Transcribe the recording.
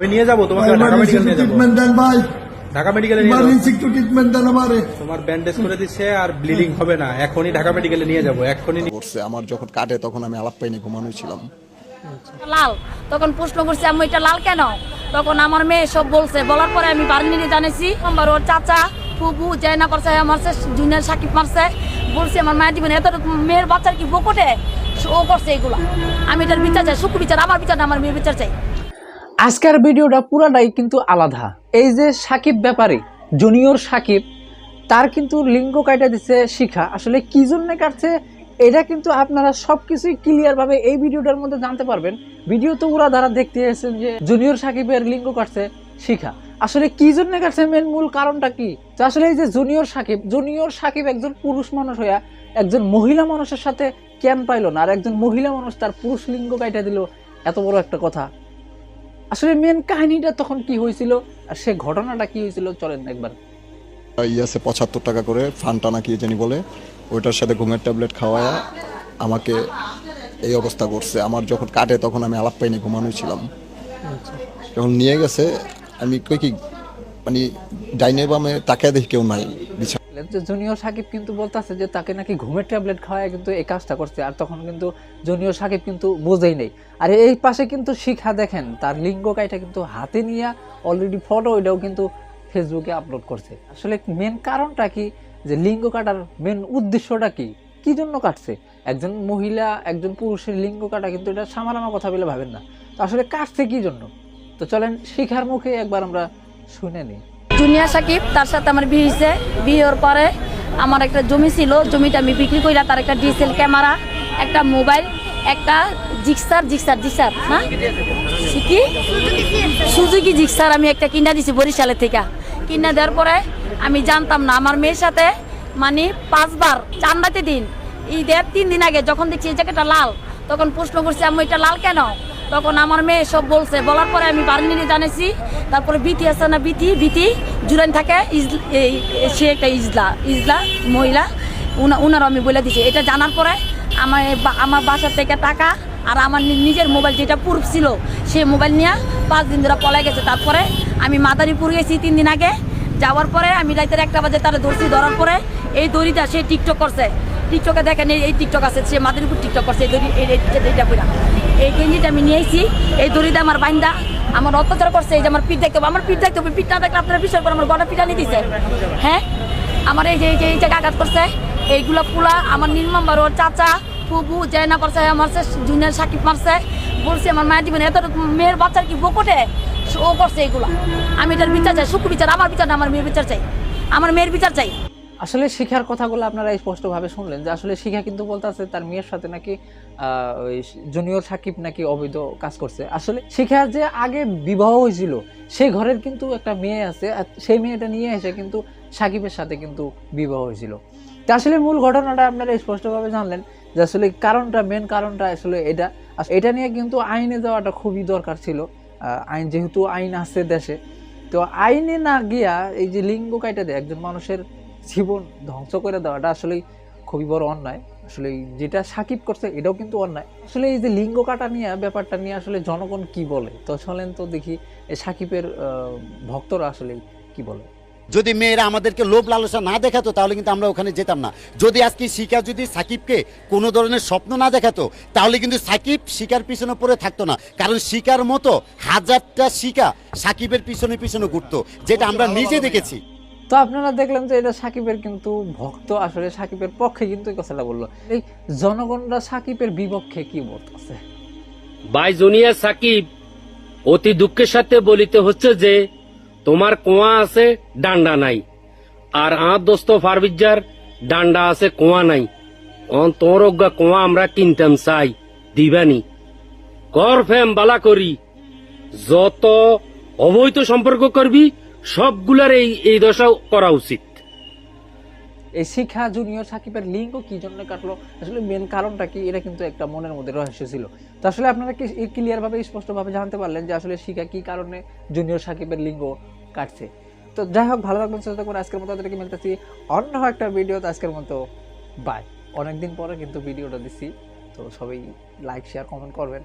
আমি নিয়ে যাব তোমাকে ঢাকা মেডিকেল নিয়ে যাব। ট্রিটমেন্ট দেন ভাই। ঢাকা মেডিকেলে নিয়ে যাব। ইমার্জেন্সি ট্রিটমেন্ট দেন আমারে। তোমার ব্যান্ডেজ করে দিচ্ছে আর ব্লিডিং হবে না। এখনই ঢাকা মেডিকেলে নিয়ে যাব এখনই করছে আমার যখন কাটে তখন আমি আলাপ পাইনি ঘুমানো ছিলাম। লাল তখন প্রশ্ন করছি আমি এটা লাল কেন? তখন আমার মেয়ে সব বলছে বলার পরে আমি বাড়ি নিয়ে জানিয়েছি আমার ওর চাচা ফুবু জয়না করছে হ্যাঁ মারছে জুনিয়র সাকিব মারছে। বলছি আমার মায়ের জীবনে এত মেয়ের বাচ্চার কি বকটে? ও করছে এগুলো। আমি এটার বিচার চাই সুখ বিচার আমার বিচার না আমার মেয়ের বিচার চাই। আজকের ভিডিওটা পুরাটাই কিন্তু আলাদা। এই যে সাকিব ব্যাপারে, জুনিয়র সাকিব, তার কিন্তু লিঙ্গ কাটা দিচ্ছে শিখা। আসলে কি জন্য কাটছে, এটা কিন্তু আপনারা সবকিছুই ক্লিয়ার ভাবে এই ভিডিওটার মধ্যে জানতে পারবেন। ভিডিও তো ওরা দ্বারা দেখতে এসেছেন যে জুনিয়র সাকিবের লিঙ্গ কাটছে শিখা। আসলে কি জন্য কাটছে মেন মূল কারণটা কি? তো আসলে এই যে জুনিয়র সাকিব জুনিয়র সাকিব একজন পুরুষ মানুষ হইয়া একজন মহিলা মানুষের সাথে কেন পাইলো না, আর একজন মহিলা মানুষ তার পুরুষ লিঙ্গ কাইটা দিল, এত বড় একটা কথা। আসলে মেন কাহিনীটা তখন কি হয়েছিল আর সে ঘটনাটা কি হয়েছিল চলেন একবার। ইয়াসে পঁচাত্তর টাকা করে ফান্টা না কি জানি বলে ওইটার সাথে ঘুমের ট্যাবলেট খাওয়ায়া আমাকে এই অবস্থা করছে। আমার যখন কাটে তখন আমি আলাপ পাইনি ঘুমানো ছিলাম। যখন নিয়ে গেছে আমি কই কি মানে ডাইনে বামে তাকিয়ে দেখি কেউ নাই যে জুনিয়র সাকিব কিন্তু বলতেছে যে তাকে নাকি ঘুমের ট্যাবলেট খাওয়ায় কিন্তু এই কাজটা করছে, আর তখন কিন্তু জুনিয়র সাকিব কিন্তু বোঝেই নেই। আর এই পাশে কিন্তু শিখা দেখেন, তার লিঙ্গ কাইটা কিন্তু হাতে নিয়ে অলরেডি ফটো ওইটাও কিন্তু ফেসবুকে আপলোড করছে। আসলে মেন কারণটা কি? যে লিঙ্গ কাটার মেন উদ্দেশ্যটা কি? কি জন্য কাটছে? একজন মহিলা, একজন পুরুষের লিঙ্গ কাটা কিন্তু এটা সামারামা কথা বলে ভাবেন না। তো আসলে কাটছে কি জন্য? তো চলেন শিখার মুখে একবার আমরা শুনে নিই। জুনিয়র সাকিব, তার সাথে আমার বিয়ে হয়েছে বিয়ের পরে আমার একটা জমি ছিল, জমিটা আমি বিক্রি কইরা তার একটা ডিএসএল ক্যামেরা, একটা মোবাইল, একটা জিক্সার জিক্সার জিক্সার হ্যাঁ? কি সুজুকি জিক্সার আমি একটা কিনা দিছি বরিশালের থেকে। কিনা দেওয়ার পরে আমি জানতাম না, আমার মেয়ের সাথে মানে পাঁচবার চান্দাতে দিন। ঈদের তিন দিন আগে যখন দেখছি এই জায়গাটা লাল, তখন প্রশ্ন করছি আমি এটা লাল কেন? তখন আমার মেয়ে সব বলছে, বলার পরে আমি বাড়ি নিয়ে জানিয়েছি তারপরে বিতি আছে না বিতি বিতি জুরান থাকে সে একটা ইজলা ইজলা, মহিলা উনারও আমি বলে দিছি। এটা জানার পরে আমার আমার বাসার থেকে টাকা আর আমার নিজের মোবাইল যেটা প্রুফ ছিল সেই মোবাইল নিয়ে পাঁচ দিন ধরে পলাই গেছে। তারপরে আমি মাদারীপুর গেছি তিন দিন আগে। যাওয়ার পরে আমি রাতের একটা বাজে তারা ধরছি, ধরার পরে এই দড়িটা সে টিকটক করছে। টিকটকে দেখেন, এই- টিকটক আছে, সে মাদারীপুর টিকটক করছে, এই দড়ি এই এই- এইটা পুরা এই গেঞ্জিটা আমি নিয়েছি, এই দড়িটা আমার বাইন্দা, আমার অত্যাচার করছে, এই যে আমার পিঠ দেখতে আমার পিঠ দেখতে হবে পিঠ না দেখলে আপনারা বিশ্বাস করে আমার গলা নিয়ে দিছে। হ্যাঁ? আমার এই যে এই যে এই জায়গা আঘাত করছে, এইগুলো পুলা, আমার নির্মম ওর চাচা ফুবু জয়না করছে হ্যাঁ মারছে জুনিয়র সাকিব মারছে, বলছে, আমার মায়ের জীবনে এত মেয়ের বাচ্চার কি বকটে ও করছে এগুলো আমি এটার বিচার চাই, সুখ বিচার, আমার বিচার না, আমার মেয়ের বিচার চাই। আমার মেয়ের বিচার চাই। আসলে শিখার কথাগুলো আপনারা স্পষ্টভাবে শুনলেন যে আসলে শিখা কিন্তু বলতেছে তার মেয়ের সাথে নাকি ওই জুনিয়র সাকিব নাকি অবৈধ কাজ করছে। আসলে শিখার যে আগে বিবাহ হয়েছিল সেই ঘরের কিন্তু একটা মেয়ে আছে সেই মেয়েটা নিয়ে এসে কিন্তু সাকিবের সাথে কিন্তু বিবাহ হয়েছিল। তা আসলে মূল ঘটনাটা আপনারা স্পষ্টভাবে জানলেন যে আসলে কারণটা মেন কারণটা আসলে এটা। এটা নিয়ে কিন্তু আইনে যাওয়াটা খুবই দরকার ছিল। আইন যেহেতু আইন আছে দেশে, তো আইনে না গিয়া এই যে লিঙ্গ কাইটা দেয়, একজন মানুষের জীবন ধ্বংস করে দেওয়াটা আসলে খুবই বড় অন্যায়। আসলে যেটা সাকিব করছে এটাও কিন্তু অন্যায়। আসলে এই যে লিঙ্গ কাটা নিয়ে, ব্যাপারটা নিয়ে আসলে জনগণ কি বলে? তো চলেন তো দেখি সাকিবের ভক্তরা আসলে কি বলে? যদি মেয়েরা আমাদেরকে লোভ লালসা না দেখাতো, তাহলে কিন্তু আমরা ওখানে যেতাম না। যদি আজকে শিকা যদি সাকিবকে কোনো ধরনের স্বপ্ন না দেখাতো, তাহলে কিন্তু সাকিব শিকার পিছনে পড়ে থাকতো না। কারণ শিকার মতো হাজারটা শিকা সাকিবের পিছনে পিছনে ঘুরতো, যেটা আমরা নিজে দেখেছি। তো আপনারা দেখলেন যে এটা সাকিবের কিন্তু ভক্ত, আসলে সাকিবের পক্ষে কিন্তু কথাটা বলল। এই জনগণরা সাকিবের বিপক্ষে কি বলতেছে বাই জুনিয়র সাকিব, অতি দুঃখের সাথে বলিতে হচ্ছে যে, তোমার কোয়া আছে, ডান্ডা নাই। আর আমার দোস্ত ফারবিজার ডান্ডা আছে, কোয়া নাই। অন তোর অজ্ঞা কোয়া আমরা কিনতাম চাই, দিবানি। কর ফেম বালা করি। যত অবৈধ সম্পর্ক করবি সবগুলার এই এই দশা করা উচিত। এই শিখা জুনিয়র সাকিবের লিঙ্গ কি জন্য কাটলো? আসলে মেন কারণটা কি? এটা কিন্তু একটা মনের মধ্যে রহস্য ছিল। তো আসলে আপনারা কি ক্লিয়ার ভাবে স্পষ্টভাবে জানতে পারলেন যে আসলে শিখা কি কারণে জুনিয়র সাকিবের লিঙ্গ কাটছে? তো যাই হোক, ভালো থাকবেন চেষ্টা করে আজকের মতো তাদেরকে মিলতেছি অন্য একটা ভিডিও আজকের মতো বাই অনেকদিন পরে কিন্তু ভিডিওটা দিচ্ছি। তো সবাই লাইক শেয়ার কমেন্ট করবেন।